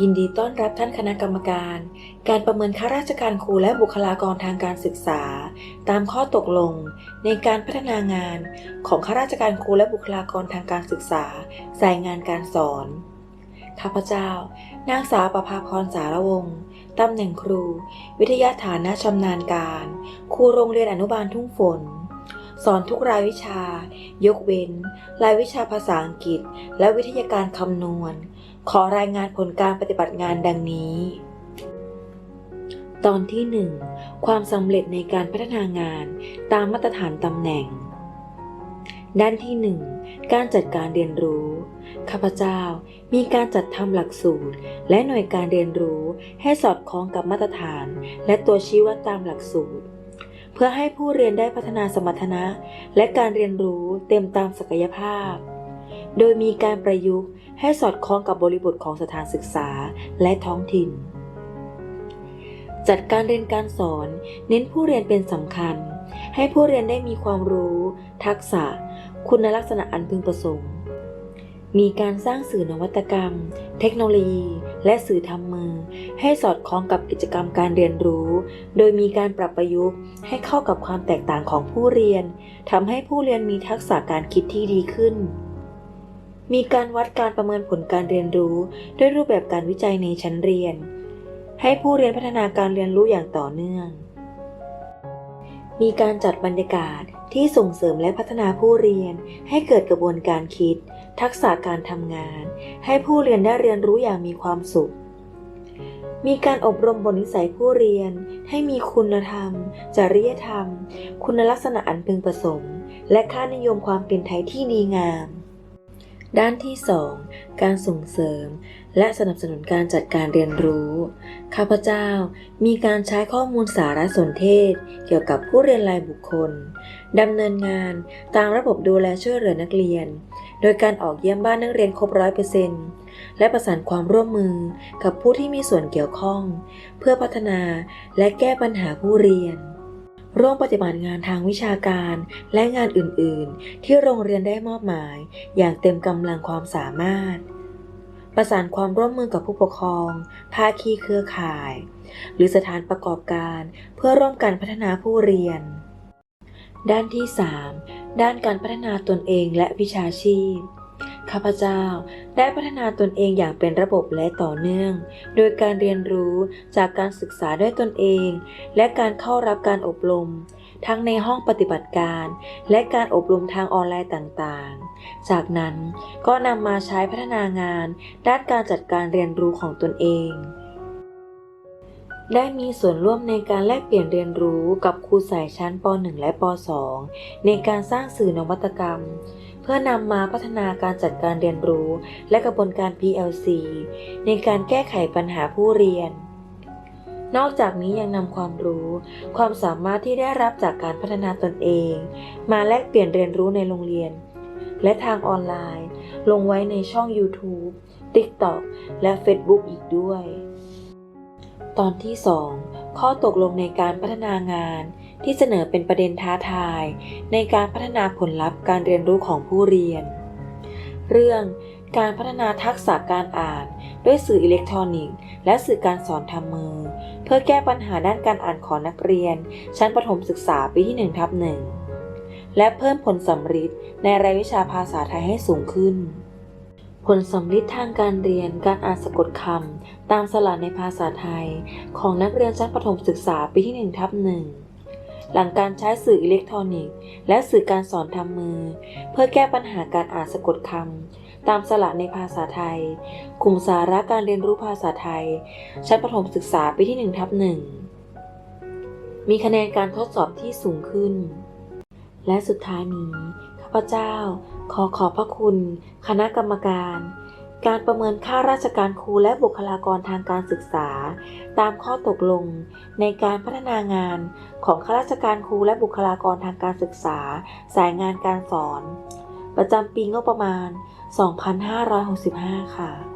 ยินดีต้อนรับท่านคณะกรรมการ การประเมินข้าราชการครูและบุคลากรทางการศึกษา ตามข้อตกลง ในการพัฒนางานของข้าราชการครูและบุคลากรทางการศึกษา สายงานการสอน ข้าพเจ้า นางสาวประภาพรสารวงศ์ตำแหน่งครู วิทยาฐานะชำนาญการ ครูโรงเรียนอนุบาลทุ่งฝน สอนทุกรายวิชา ยกเว้น รายวิชาภาษาอังกฤษ และวิทยาการคำนวณ ขอรายงานผลการปฏิบัติงานดังนี้ ตอนที่ 1 ความสำเร็จในการพัฒนางานตามมาตรฐานตำแหน่ง ด้านที่ 1 การจัดการเรียนรู้ ข้าพเจ้ามีการจัดทำหลักสูตร และหน่วยการเรียนรู้ให้สอดคล้องกับมาตรฐาน และตัวชี้วัดตามหลักสูตร เพื่อให้ผู้เรียนได้พัฒนาสมรรถนะ และการเรียนรู้เต็มตามศักยภาพ โดยมีการประยุกต์ให้สอดคล้องกับบริบทของสถานศึกษาและท้องถิ่น จัดการเรียนการสอน เน้นผู้เรียนเป็นสำคัญ ให้ผู้เรียนได้มีความรู้ ทักษะ คุณลักษณะอันพึงประสงค์ มีการสร้างสื่อนวัตกรรม เทคโนโลยี และสื่อทำมือ ให้สอดคล้องกับกิจกรรมการเรียนรู้ โดยมีการปรับประยุกต์ ให้เข้ากับความแตกต่างของผู้เรียนทำให้ผู้เรียนมีทักษะการคิดที่ดีขึ้น มีการวัดการประเมินผลการเรียนรู้ ด้วยรูปแบบการวิจัยในชั้นเรียน ให้ผู้เรียนพัฒนาการเรียนรู้อย่างต่อเนื่อง มีการจัดบรรยากาศที่ส่งเสริมและพัฒนาผู้เรียน ให้เกิดกระบวนการคิด ทักษะการทำงาน ให้ผู้เรียนได้เรียนรู้อย่างมีความสุข มีการอบรมบทนิสัยผู้เรียน ให้มีคุณธรรม จริยธรรม คุณลักษณะอันพึงประสงค์ และค่านิยมความเป็นไทยที่ดีงาม ด้านที่ 2 การส่งเสริม และสนับสนุนการจัดการเรียนรู้ ข้าพเจ้ามีการใช้ข้อมูลสารสนเทศ เกี่ยวกับผู้เรียนรายบุคคลดำเนินงานตามระบบดูแลช่วยเหลือนักเรียน โดยการออกเยี่ยมบ้านนักเรียนครบร้อยเปอร์เซ็นต์และประสานความร่วมมือกับผู้ที่มีส่วนเกี่ยวข้อง เพื่อพัฒนาและแก้ปัญหาผู้เรียน ร่วมปฏิบัติงานทางวิชาการและงานอื่น ๆ ที่โรงเรียนได้มอบหมายอย่างเต็มกำลังความสามารถ ประสานความร่วมมือกับผู้ปกครอง ภาคีเครือข่าย หรือสถานประกอบการเพื่อร่วมกันพัฒนาผู้เรียน ด้านที่ 3 ด้านการพัฒนาตนเองและวิชาชีพ ข้าพเจ้าได้พัฒนาตนเองอย่างเป็นระบบและต่อเนื่อง โดยการเรียนรู้จากการศึกษาด้วยตนเอง และการเข้ารับการอบรม ทั้งในห้องปฏิบัติการ และการอบรมทางออนไลน์ต่างๆ จากนั้นก็นำมาใช้พัฒนางานด้านการจัดการเรียนรู้ของตนเอง ได้มีส่วนร่วมในการแลกเปลี่ยนเรียนรู้กับครูสายชั้นป .1 และป .2 ในการสร้างสื่อนวัตกรรม เพื่อนำมาพัฒนาการจัดการเรียนรู้ และกระบวนการ PLC ในการแก้ไขปัญหาผู้เรียน นอกจากนี้ยังนำความรู้ ความสามารถที่ได้รับจากการพัฒนาตนเอง มาแลกเปลี่ยนเรียนรู้ในโรงเรียน และทางออนไลน์ ลงไว้ในช่อง YouTube TikTok และ Facebook อีกด้วย ตอนที่ 2 ข้อตกลงในการพัฒนางานที่เสนอเป็นประเด็นท้าทาย ในการพัฒนาผลลัพธ์การเรียนรู้ของผู้เรียน เรื่องการพัฒนาทักษะการอ่าน ด้วยสื่ออิเล็กทรอนิกส์ และสื่อการสอนทำมือ เพื่อแก้ปัญหาด้านการอ่านของนักเรียน ชั้นประถมศึกษาปีที่1ทับหนึ่งและเพิ่มผลสำฤทธิ์ในรายวิชาภาษาไทยให้สูงขึ้น ผลสำลิดทางการเรียนการอ่านสะกดคำตามสลัดในภาษาไทย ของนักเรียนชั้นประถมศึกษาปีที่1ทับหนึ่งหลังการใช้สื่ออิเล็กทรอนิกส์ และสื่อการสอนทำมือ เพื่อแก้ปัญหาการอ่านสะกดคำตามสลัดในภาษาไทย กลุ่มสาระการเรียนรู้ภาษาไทย ชั้นประถมศึกษาปีที่1ทับหนึ่งมีคะแนนการทดสอบที่สูงขึ้น และสุดท้ายนี้ พเจ้า ขอขอบพระคุณ คณะกรรมการ การประเมินค่าราชการครูและบุคลากรทางการศึกษา ตามข้อตกลง ในการพัฒนางานของข้าราชการครูและบุคลากรทางการศึกษา สายงานการสอน ประจำปีงบประมาณ 2565 ค่ะ